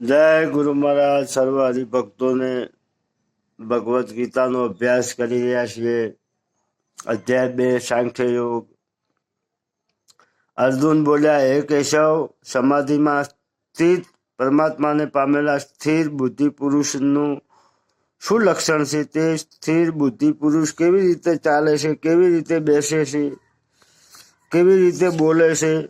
જય ગુરુ મહારાજ, સર્વ હરિભક્તોને ભગવદ્ ગીતાનો અભ્યાસ કરી રહ્યા છીએ. અધ્યાય બે, સાંખ્ય યોગ. અર્જુન બોલ્યા, હે કેશવ, સમાધિમાં સ્થિત પરમાત્માને પામેલા સ્થિર બુદ્ધિ પુરુષનું શું લક્ષણ છે? તે સ્થિર બુદ્ધિ પુરુષ કેવી રીતે ચાલે છે? કેવી રીતે બેસે છે? કેવી રીતે બોલે છે?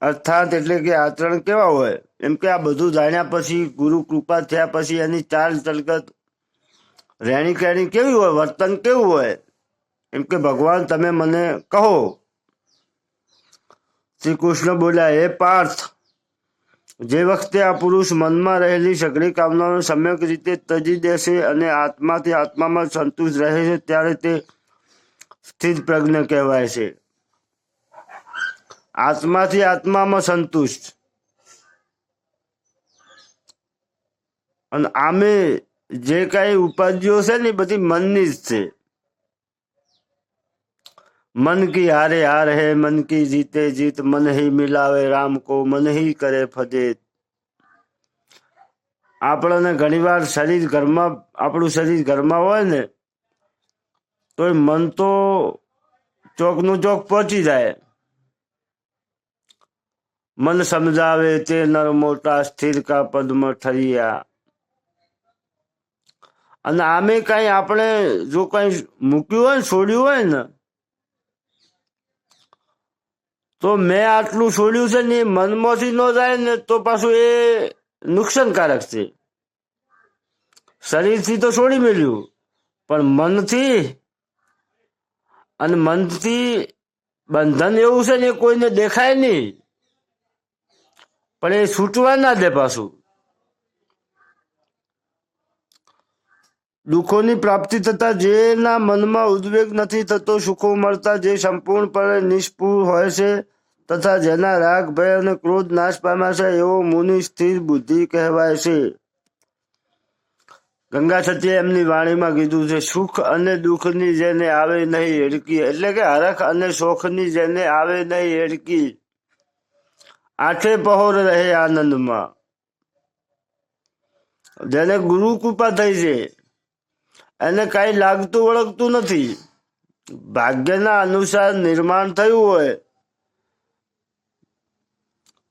અર્થાત એટલે કે આચરણ કેવા હોય? એમ કે આ બધું જાણ્યા પછી, ગુરુ કૃપા થયા પછી એની ચાલ ચલકત રહેણી કહેણી કેવી હોય, વર્તન કેવું હોય? એમ કે, ભગવાન, તમે મને કહો. શ્રી કૃષ્ણ બોલ્યા, હે પાર્થ, જે વખતે આ પુરુષ મનમાં રહેલી સઘળી કામનાઓને સમ્યક રીતે તજી દેશે અને આત્માથી આત્મામાં સંતુષ્ટ રહે છે, ત્યારે તે સ્થિત પ્રજ્ઞ કહેવાય છે. આત્માથી આત્મામાં સંતુષ્ટ. અને આમે જે કાંઈ ઉપાધિઓ છે ને બધી મનની જ છે. મન કી હારે હાર હે, મન કી જીતે જીત, મન હી મિલાવે રામ કો, મન હી કરે ફજેત આપણને ઘણીવાર શરીર ઘરમાં, આપણું શરીર ઘરમાં હોય ને તો એ મન તો ચોકનું ચોક પહોંચી જાય. મન સમજાવે તે નર મોટા સ્થિર કા પદ્મ ઠરિયા. અને આમે કઈ આપણે જો કઈ મૂક્યું હોય ને, છોડ્યું હોય ને, તો મેં આટલું છોડ્યું છે ને, એ મનમાંથી ન જાય ને, તો પાછું એ નુકસાનકારક છે. શરીરથી તો છોડી મેળ્યું, પણ મનથી અને મનથી બંધન એવું છે ને કોઈને દેખાય નહીં. પણ એ છૂટવા ના દે પાછું. દુઃખોની પ્રાપ્તિ થતા જેના મનમાં ઉદ્વેગ નથી થતો, સુખો મળતા જે સંપૂર્ણપણે નિષ્ફળ હોય છે તથા જેના રાગ, ભય અને ક્રોધ નાશ પામ્યા છે, એવો મુનિ સ્થિર બુદ્ધિ કહેવાય છે. ગંગા સતીએ એમની વાણીમાં કીધું છે, સુખ અને દુઃખની જેને આવે નહીં એડકી. એટલે કે હરખ અને શોખની જેને આવે નહીં એડકી. આઠે પહોર રહે આનંદમાં. જેને ગુરુ કૃપા થઈ છે એને કાંઈ લાગતું વળગતું નથી. ભાગ્યના અનુસાર નિર્માણ થયું હોય,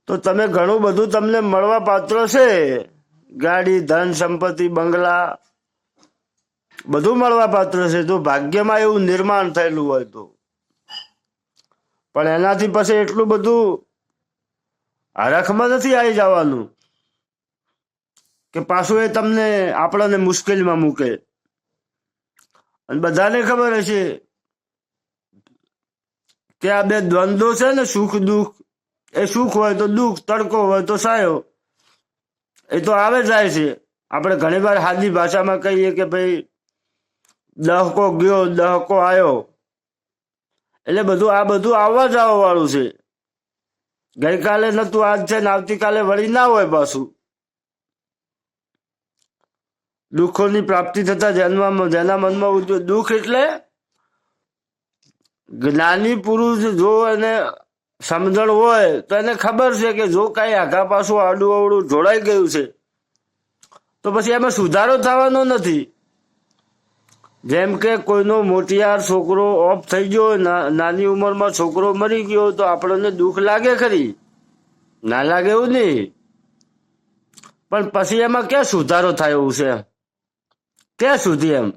તો તમે ઘણું બધું તમને મળવા પાત્ર છે. ગાડી, ધન, સંપત્તિ, બંગલા, બધું મળવા પાત્ર છે. તો ભાગ્યમાં એવું નિર્માણ થયેલું હોય તો. પણ એનાથી પછી એટલું બધું હરખમાં નથી આવી જવાનું કે પાછું એ તમને આપણને મુશ્કેલીમાં મૂકે. અને બધાને ખબર હશે કે આ બે દ્વંદ્વો છે ને, સુખ, દુઃખ. એ સુખ હોય તો દુઃખ, તડકો હોય તો સાયો. એ તો આવે જાય છે. આપણે ઘણી વાર હાદી ભાષામાં કહીએ કે ભાઈ, દહકો ગયો, દહકો આવ્યો એટલે બધું, આ બધું આવવા જવા વાળું છે. ગઈકાલે નતું, આજ છે ને, આવતીકાલે વળી ના હોય પાછું. દુઃખોની પ્રાપ્તિ થતા જન્મમાં, જેના મનમાં દુઃખ એટલે જ્ઞાની પુરુષ જો એને સમજણ હોય, તો એને ખબર છે કે જો કઈ આઘા પાછું આડું અવડું જોડાઈ ગયું છે, તો પછી એમાં સુધારો થવાનો નથી. જેમ કે કોઈનો મોટિયાર છોકરો ઓફ થઈ ગયો નાની ઉંમરમાં છોકરો મરી ગયો, તો આપણને દુઃખ લાગે ખરી? ના લાગે એવું નહીં. પણ પછી એમાં ક્યાં સુધારો થાય એવું છે? ક્યાં સુધી એમ.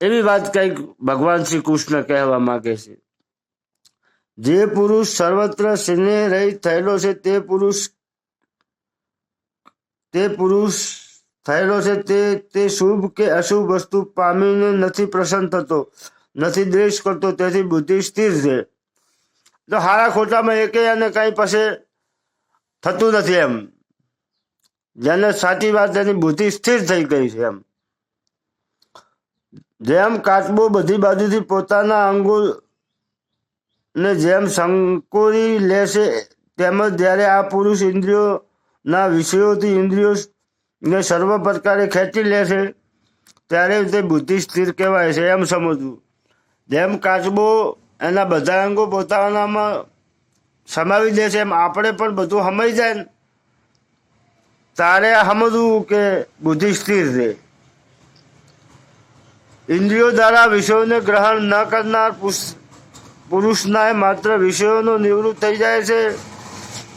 એવી વાત કંઈક ભગવાન શ્રી કૃષ્ણ કહેવા માંગે છે. જે પુરુષ સર્વત્ર સ્નેહ રહિત થયેલો છે તે પુરુષ તે પુરુષ થયેલો છે તે તે શુભ કે અશુભ વસ્તુ પામીને નથી પ્રસન્ન થતો, નથી દ્વેષ કરતો, તેથી બુદ્ધિ સ્થિર છે. તો હારા ખોટામાં એકે અને કઈ પાસે થતું નથી એમ. જેને સાચી વાત એની બુદ્ધિ સ્થિર થઈ ગઈ છે એમ. જેમ કાચબો બધી બાજુથી પોતાના અંગો ને જેમ સંકોરી લેશે તેમજ જ્યારે આ પુરુષ ઇન્દ્રિયોના વિષયોથી ઇન્દ્રિયો ને સર્વ પ્રકારે ખેંચી લેશે, ત્યારે તે બુદ્ધિ સ્થિર કહેવાય છે એમ સમજવું. જેમ કાચબો એના બધા અંગો પોતાનામાં સમાવી દે છે એમ આપણે પણ બધું સમય જાય ને. તારે સમજવું કે બુદ્ધિ સ્થિર રહે ઇન્દ્રિયો દ્વારા વિષયોને ગ્રહણ ન કરનાર પુરુષના માત્ર વિષયોનો નિવૃત્ત થઈ જાય છે,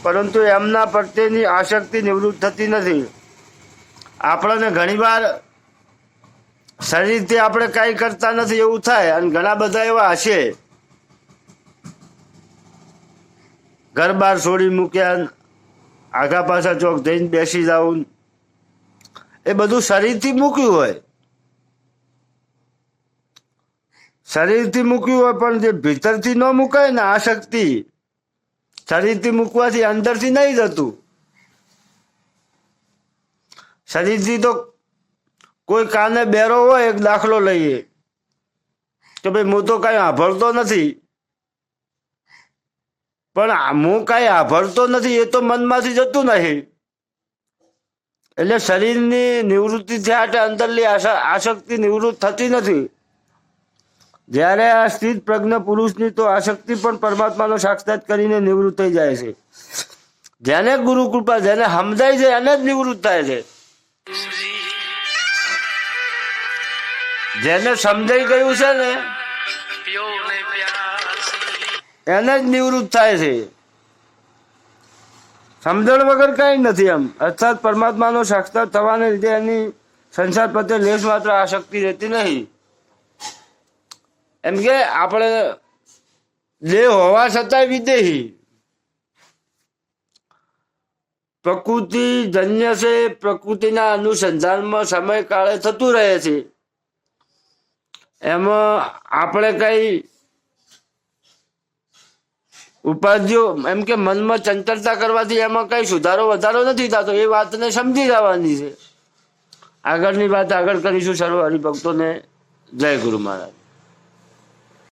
પરંતુ એમના પ્રત્યેની આસક્તિ નિવૃત્ત થતી નથી. આપણને ઘણીવાર શરીરથી આપણે કાંઈ કરતા નથી એવું થાય, અને ઘણા બધા એવા હશે. ઘર બાર છોડી મૂક્યા આગા પાછા ચોક જઈને બેસી જાવું એ બધું શરીરથી મૂક્યું હોય. શરીરથી મૂક્યું હોય પણ જે ભીતરથી ન મૂકાય ને આ શક્તિ, શરીરથી મૂકવાથી અંદરથી નહીં જતું. શરીરથી તો કોઈ કાને બેરો હોય એક દાખલો લઈએ. કે ભાઈ, હું તો કાંઈ આભળતો નથી. પણ હું કાંઈ આભળતો નથી, એ તો મનમાંથી જતું નથી એટલે શરીરની નિવૃત્તિ થયા અંદરની આશક્તિ નિવૃત્ત થતી નથી. જ્યારે આ સ્થિત પ્રજ્ઞ પુરુષની તો આશક્તિ પણ પરમાત્માનો સાક્ષાત કરીને નિવૃત્ત થઈ જાય છે. જેને ગુરુ કૃપા, જેને સમજાય છે, એને જ નિવૃત્ત થાય છે. જેને સમજાઈ ગયું છે ને એને જ નિવૃત્ત થાય છે. સમજણ વગર કઈ નથી એમ. અર્થાત પરમાત્માનો સાક્ષાત થવાને લીધે એની સંસાર પ્રત્યે લેશ માત્ર આશક્તિ રહેતી નહીં. એમ કે આપણે દેહ હોવા છતાંય વિદેહી. પ્રકૃતિ જન્ય છે, પ્રકૃતિના અનુસંધાનમાં સમય કાળે થતું રહે છે. એમાં આપણે કઈ ઉપાધિઓ એમ કે મનમાં ચંચળતા કરવાથી એમાં કઈ સુધારો, વધારો નથી થતો. એ વાતને સમજી જવાની છે. આગળની વાત આગળ કરીશું. સર્વ હરિભક્તોને જય ગુરુ મહારાજ.